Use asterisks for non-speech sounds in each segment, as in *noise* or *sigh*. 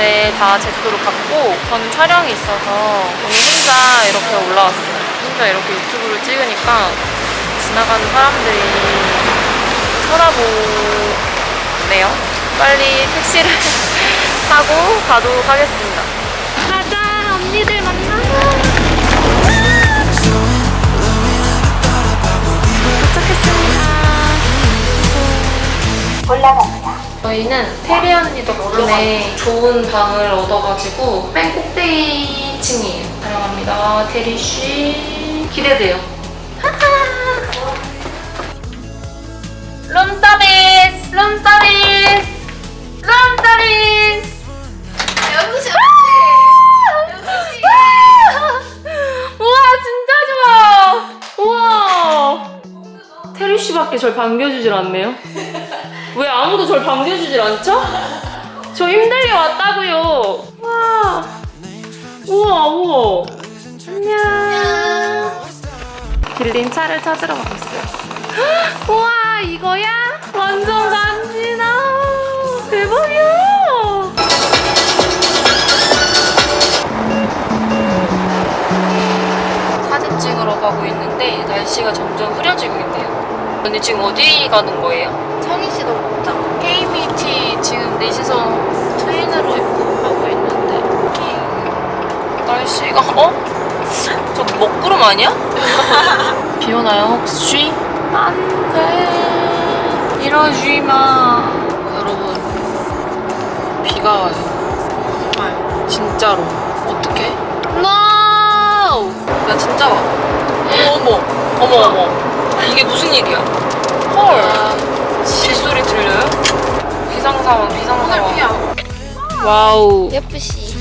어제 다 제주도로 갔고 저는 촬영이 있어서 오늘 혼자 이렇게 올라왔어요. 혼자 이렇게 유튜브를 찍으니까 지나가는 사람들이 쳐다보네요. 빨리 택시를 *laughs* 타고 가도록 하겠습니다. 가자 언니들 만나고. 저희는 테리 언니 덕분에 좋은 방을 얻어가지고 맨 꼭대기 층이에요. 사랑합니다, 테리 씨. 기대돼요. 룸 서비스, 룸 서비스, 룸 서비스. 연두씨 우와 진짜 좋아. 우와. 테리 씨밖에 절 반겨주질 않네요. 왜 아무도 절 반겨주질 않죠? 저 힘들게 왔다고요. 와. 우와 우와. 안녕. 빌린 차를 찾으러 가고 있어요. 헉, 우와 이거야? 완전 간지나. 대박이야. 사진 찍으러 가고 있는데 날씨가 점점 흐려지고 있네요. 언니 지금 어디 가는 거예요? 청희 씨도 먹자. KBT 지금 넷이서 트레이너로 입고 가고 있는데 날씨가 어? 저 먹구름 아니야? *laughs* 비 오나요 혹시? 안돼 이러지 마 여러분 비가 와요 정말 진짜로 어떡해? No! 나 진짜 와 어머 어머 어머 이게 무슨 일이야 헐 빗소리 들려요? 비상상황 피야. 와우 예쁘시.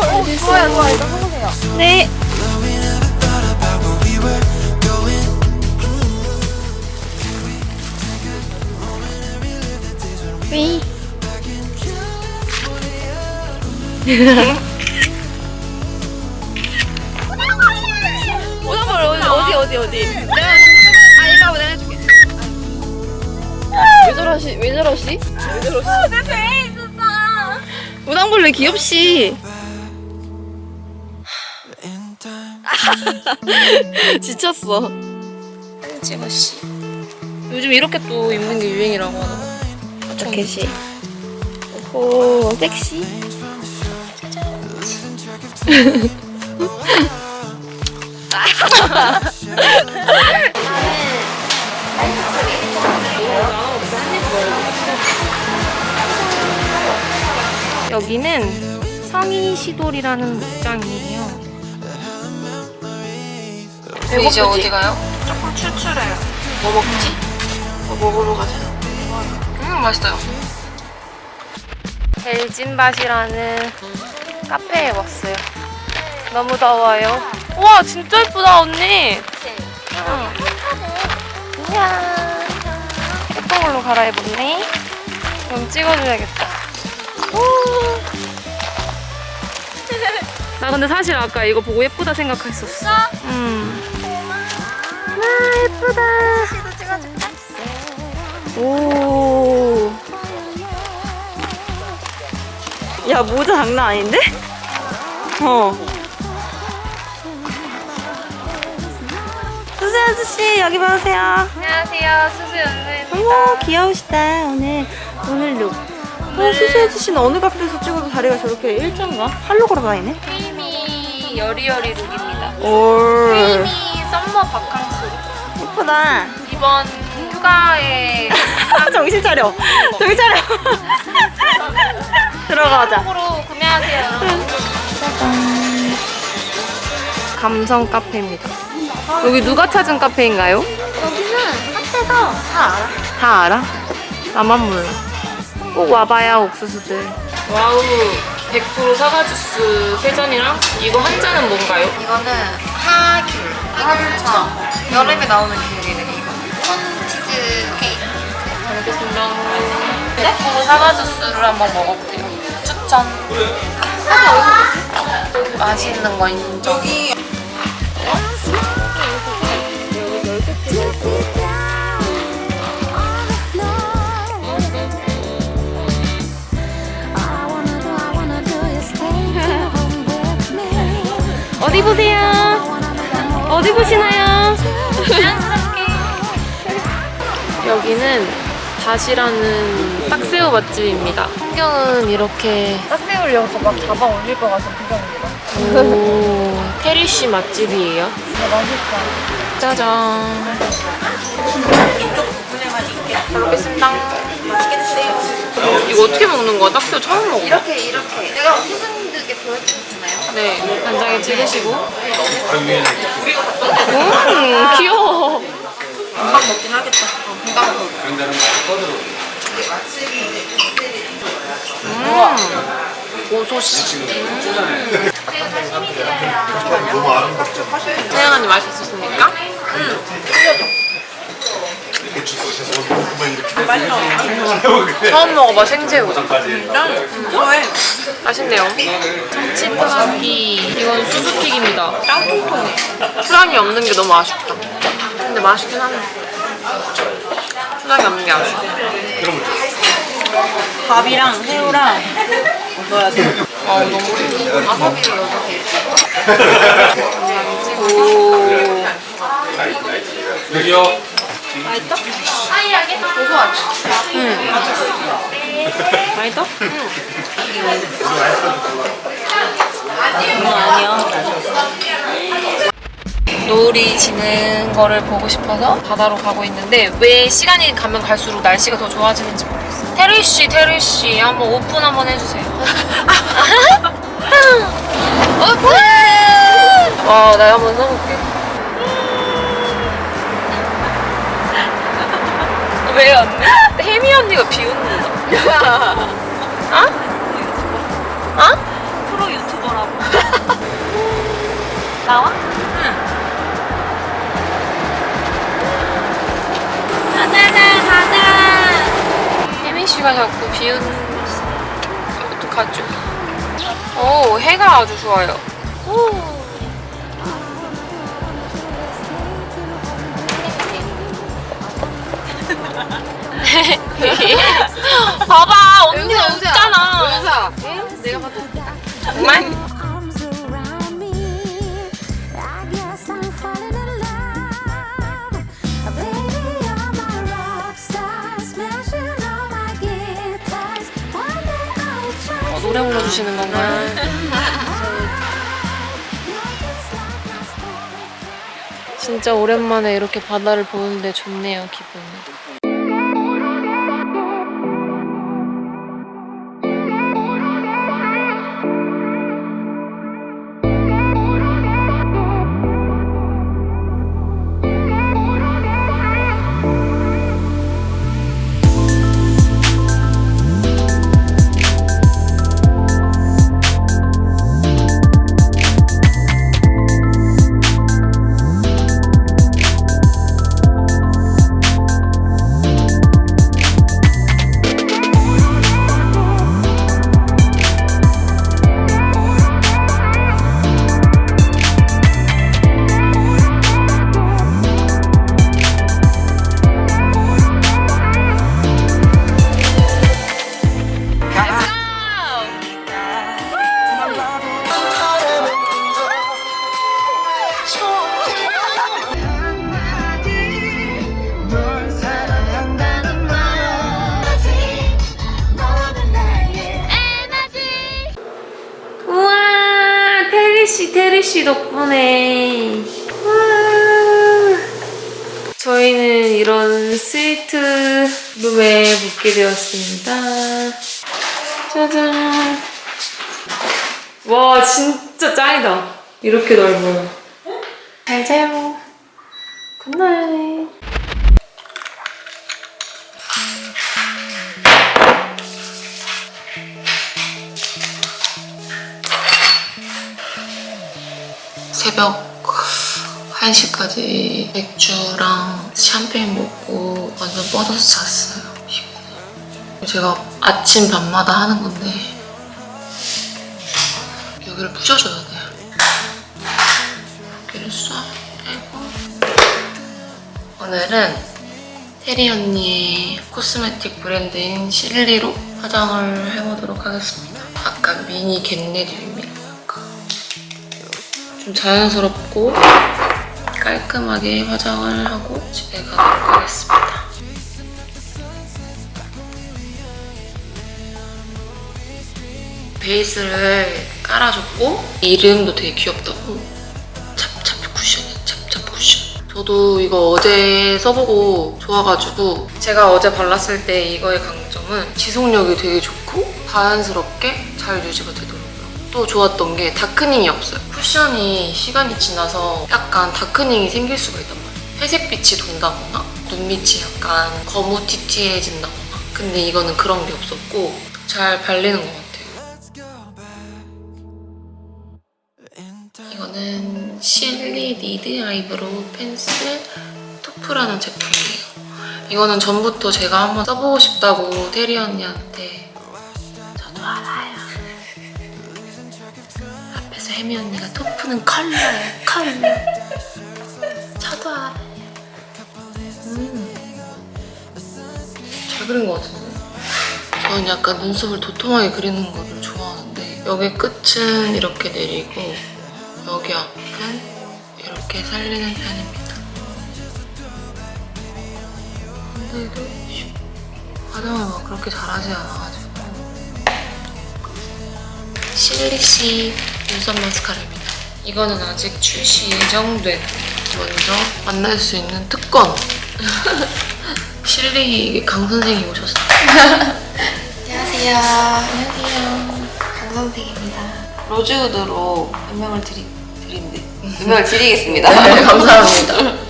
어, 좋아요, 좋아요. 이거 해보세요. 네 *laughs* 어디 어디? 내가 아 와봐 내가 해줄게. 왜 저러시 왜 저러시? 왜 저러시? 내 배에 있었어. 우당벌레 귀엽시. *laughs* 지쳤어. 한지마 씨 요즘 이렇게 또 입는 게 유행이라고 하더라고 자켓이. 오 섹시. *laughs* *laughs* 여기는 성이시돌이라는 목장이에요 이제 어디 가요? 조금 출출해요. 뭐 먹지? 뭐 먹으러 가자. 음 맛있어요 벨진밭이라는 카페에 왔어요 너무 더워요 우 와 진짜 예쁘다 언니 응. 안녕 예쁜 걸로 갈아입었네 그럼 찍어줘야겠다 오. 나 근데 사실 아까 이거 보고 예쁘다 생각했었어 음. 와 예쁘다 찍어줄까? 오. 야, 모자 장난 아닌데? 어. 수수 아저씨, 여기 봐주세요. 안녕하세요 수수 연수입니다 어머, 귀여우시다, 오늘. 오늘 룩. 어, 수수 아저씨는 어느 각도에서 찍어도 다리가 저렇게 일자인가? 팔로 걸어 다니네? 페이미 여리여리 룩입니다 올. 페이미 썸머 바캉스 예쁘다. 이번 휴가에 *laughs* 정신 차려. 정신 차려. *laughs* 들어가자. 한국으로 구매하세요 감성 카페입니다 여기 누가 찾은 카페인가요? 핫해서 다 알아. 다 알아? 나만 몰라. 꼭 와봐야 옥수수들. 와우, 100% 사과 주스 세 잔이랑 이거 한 잔은 뭔가요? 이거는 하귤. 하귤차. 여름에 나오는 귤이네, 이거. 콘치즈 케이크. 잘 먹겠습니다. 100% 사과 주스를 한번 먹어볼게요. 추천. 맛있는 거 인정. 어 *laughs* 디 보세요? 어디 보시나요? *laughs* 여기는 다시라는 딱새우 맛집입니다. 풍경은 이렇게 딱새우를 여기서 막 잡아 올릴 것 같은 표정입니다. 오 *laughs* 테리씨 맛집이에요. 맛있어. 짜잔. 잘 먹겠습니다. 맛있게 드세요. 이거 어떻게 먹는 거야? 딱새우 처음 먹어. 이렇게, 이렇게. 내가 후승들께 보여주면 되나요? 네, 간장에 찍으시고. 음, 귀여워. 금방 먹긴 하겠다. 어, 금방 먹어. 음, 고소씨. 태양언니 맛있으십니까? 처음 먹어봐 생새우. 좋아해. 맛있네요. 참치타기. 이건 수수픽입니다. 땅콩통이. 수량이 없는 게 너무 아쉽다. 근데 맛있긴 하네. 수량이 없는 게 아쉬워. 밥이랑 새우랑 넣어야 돼. 아 너무 크니? 와사비를 넣어도 돼. 오. 여기요. 맛있다? 고소하지? 맛있어? 이거 아니야. 노을이 지는 거를 보고 싶어서 바다로 가고 있는데 왜 시간이 가면 갈수록 날씨가 더 좋아지는지 모르겠어. 테리 씨, 테리 씨, 한번 오픈 한번 해주세요. *laughs* 오픈! 와, 나 한번 써볼게. 왜 언니? 혜미 언니가 비웃는다. *laughs* 어? 어? 프로 유튜버라고. *laughs* 나와? 비웃는. 어떡하죠? 오, 해가 아주 좋아요. 오. *laughs* 봐봐, 언니 가 웃잖아. 은사. 응? 내가 봐도. 정말? 노래 불러주시는 건가요? 진짜 오랜만에 이렇게 바다를 보는데 좋네요, 기분 씨, 덕분에. 우와. 저희는 이런 스위트 룸에 묵게 되었습니다. 짜잔. 와, 진짜 짱이다. 이렇게 넓어요. 잘 자요. 굿나잇. 새벽 1시까지 맥주랑 샴페인 먹고 완전 뻗어서 잤어요. 제가 아침 밤마다 하는 건데 여기를 부셔줘야 돼요. 오늘은 테리 언니의 코스메틱 브랜드인 실리로 화장을 해보도록 하겠습니다. 약간 미니 겟레디입니다. 좀 자연스럽고 깔끔하게 화장을 하고 집에 가도록 하겠습니다. 베이스를 깔아줬고 이름도 되게 귀엽다고. 찹찹 쿠션이야 찹찹 쿠션. 저도 이거 어제 써보고 좋아가지고 제가 어제 발랐을 때 이거의 강점은 지속력이 되게 좋고 자연스럽게 잘 유지가 되더라고요 또 좋았던 게 다크닝이 없어요 쿠션이 시간이 지나서 약간 다크닝이 생길 수가 있단 말이에요 회색빛이 돈다거나 눈밑이 약간 거무튀튀해진다거나 근데 이거는 그런 게 없었고 잘 발리는 것 같아요. 이거는 실리 니드 아이브로우 펜슬 토프라는 제품이에요. 이거는 전부터 제가 한번 써보고 싶다고 테리 언니한테 혜미 언니가 토프는 컬러예요, 컬러. 저도 알아요. 음. 잘 그린 것 같은데? 저는 약간 눈썹을 도톰하게 그리는 거를 좋아하는데 여기 끝은 이렇게 내리고 여기 앞은 이렇게 살리는 편입니다. 근데도 슉 화장을 막 그렇게 잘하지 않아가지고 실리시 눈썹 마스카라입니다. 이거는 아직 출시 예정된 먼저 만날 수 있는 특권 *laughs* 실리 강 선생이 오셨어요. 안녕하세요. 안녕하세요. 강 선생입니다. 로즈우드로 변명을 드리, 드린대. *laughs* 변명을 드리겠습니다. 네, 감사합니다.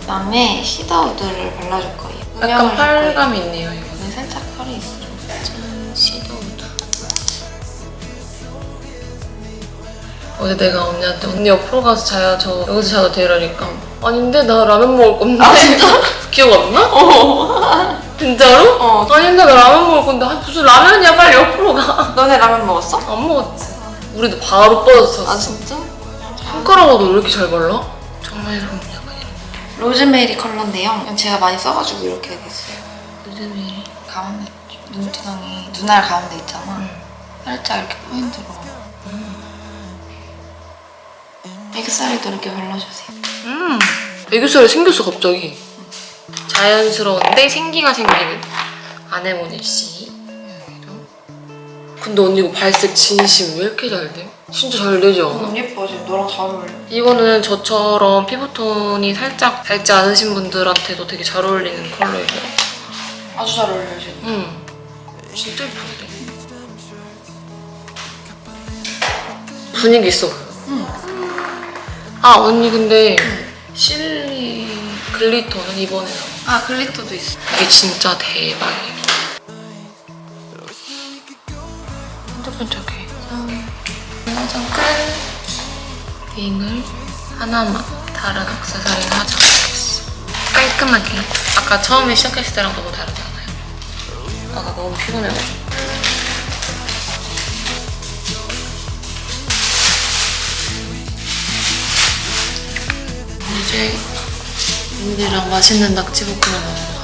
그다음에 시더우드를 발라줄 거예요. 약간 음영을 줄 거예요. 팔감이 있네요, 이거는. 네, 살짝 펄이 있어 어제 내가 언니한테 언니 옆으로 가서 자요. 저 여기서 자도 되라니까. 아닌데 나 라면 먹을 건데. 아 진짜? *laughs* 기억 안 나? 어. 진짜로? 어. 아닌데 나 라면 먹을 건데. 아, 무슨 라면이야? 빨리 옆으로 가. 너네 라면 먹었어? 안 먹었지. 우리도 바로 뻗었었어. 아 진짜? 손가락으로 왜 이렇게 잘 발라? 정말 이런 약간 이런. 로즈메리 컬러인데요. 제가 많이 써가지고 이렇게 됐어요. 요즘에 가운데 쪽, 눈두덩이 눈알 가운데 있잖아. 응. 살짝 이렇게 포인트로. 애교살에도 이렇게 발라주세요. 음. 애교살이 생겼어 갑자기. 자연스러운데 생기가 생기는 아네모네 씨. 근데 언니 이거 발색 진심 왜 이렇게 잘 돼? 진짜 잘 되지 않아? 너무 예뻐 지금 너랑 잘 어울려. 이거는 저처럼 피부톤이 살짝 밝지 않으신 분들한테도 되게 잘 어울리는 컬러예요. 아주 잘 어울려요 지금. 음. 진짜 예쁜데. 분위기 있어 보여. 아 언니 근데 실리 글리터는 이번에 나와. 아 글리터도 있어. 이게 진짜 대박이에요. 반짝반짝해. 화장 끝. 링을 하나만 다른 액세서리를 하지 않겠어. 깔끔하게. 아까 처음에 시작했을 때랑 너무 다르지 않아요? 아까 너무 피곤해가지고. 이제 언니랑 맛있는 낙지볶음을 먹으러 가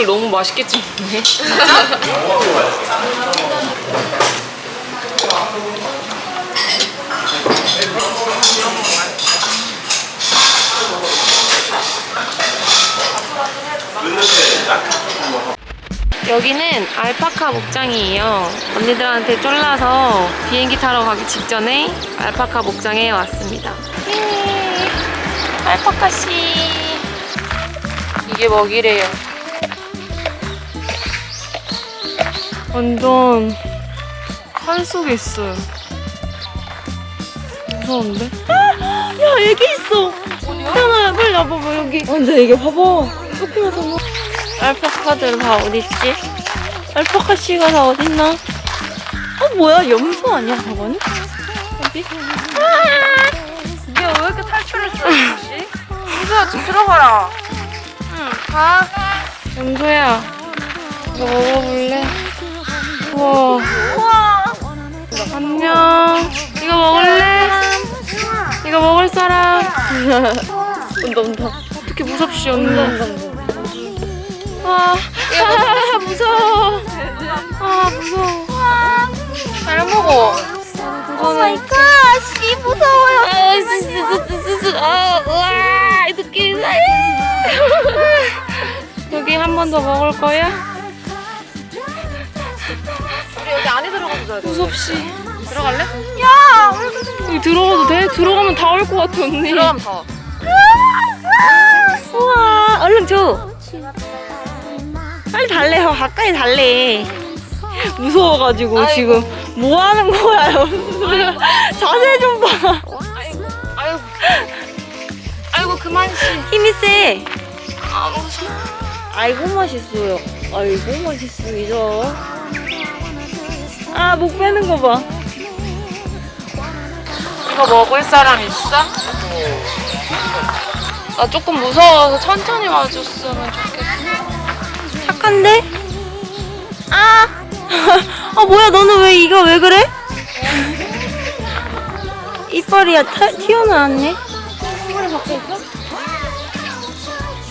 음식을 너무 맛있게 찍네. 여기는 알파카 목장이에요. 언니들한테 쫄라서 비행기 타러 가기 직전에 알파카 목장에 왔습니다. 예. 알파카 씨. 이게 먹이래요. 완전 산 속에 있어요. 무서운데? 야 애기 있어. 현아야 빨리 와봐봐 여기. 완전 애기 봐봐. 조그맣다 뭐. 알파카들 다 어딨지? 알파카 씨가 다 어딨나? 어 뭐야 염소 아니야 저거는? 어디? 얘왜 이렇게 탈출을 시켰지? 무서워 집 들어가라. 응 가. 이거 먹어볼래? 우와. 안녕. 이거 먹을래? 이거 먹을 사람? *laughs* 온다 온다. 어떻게 무섭시, 온다. 아, 아, 무서워. 아, 무서워. 잘 먹어. 오 마이 갓. 씨 무서워요. 아, 스스스스스. 아, 으아, 이 느낌. 여기 한 번 더 먹을 거야? 우리 여기 안에 들어가서 자야 돼. 무섭시. 들어갈래? 여기 들어가도 돼? 들어가면 다 올 것 같아, 언니. 들어가면 더. 우와 얼른 줘. 빨리 달래 요 가까이 달래. 무서워가지고 지금 뭐 하는 거야? *laughs* 자세 좀 봐. 아이고. 아이고, 그만 씨. 힘이 세. 아, 무서워. 아이고 맛있어요. 아이고 맛있습니다. 아 목 빼는 거 봐. 이거 먹을 사람 있어? 나 조금 무서워서 천천히 와줬으면 좋겠어. 착한데? 아, 아 *laughs* 뭐야 너는 왜 이거 왜 그래? 이빨이야 타, 튀어나왔네.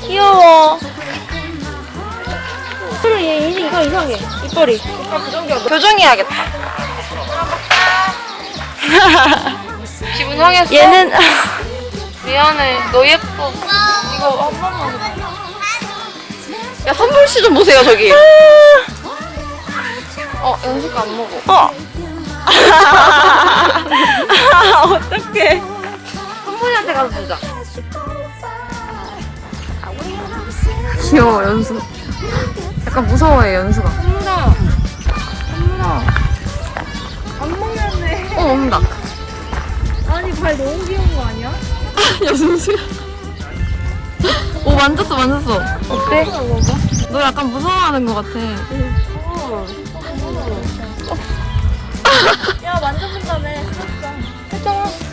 귀여워. 그래 얘 이제 이거 이상해 이빨이. 교정이 해야겠다. *laughs* 기분 상했어? 얘는 *laughs* 미안해. 너 예뻐. 이거 한 번만 해봐. 야, 선불씨 좀 보세요, 저기. 어, 연수가 안 먹어. 어. *laughs* 어떡해. 선물이한테 가서 주자. 귀여워, 연수. 약간 무서워해, 연수가. 선물아. 선물아. 안 먹는데. 어, 온다. 아니 발 너무 귀여운 거 아니야? *laughs* 연수야. 오, 만졌어, 만졌어. 어때? 너 약간 무서워하는 것 같아. 야 만져본다며. *laughs* 했잖아.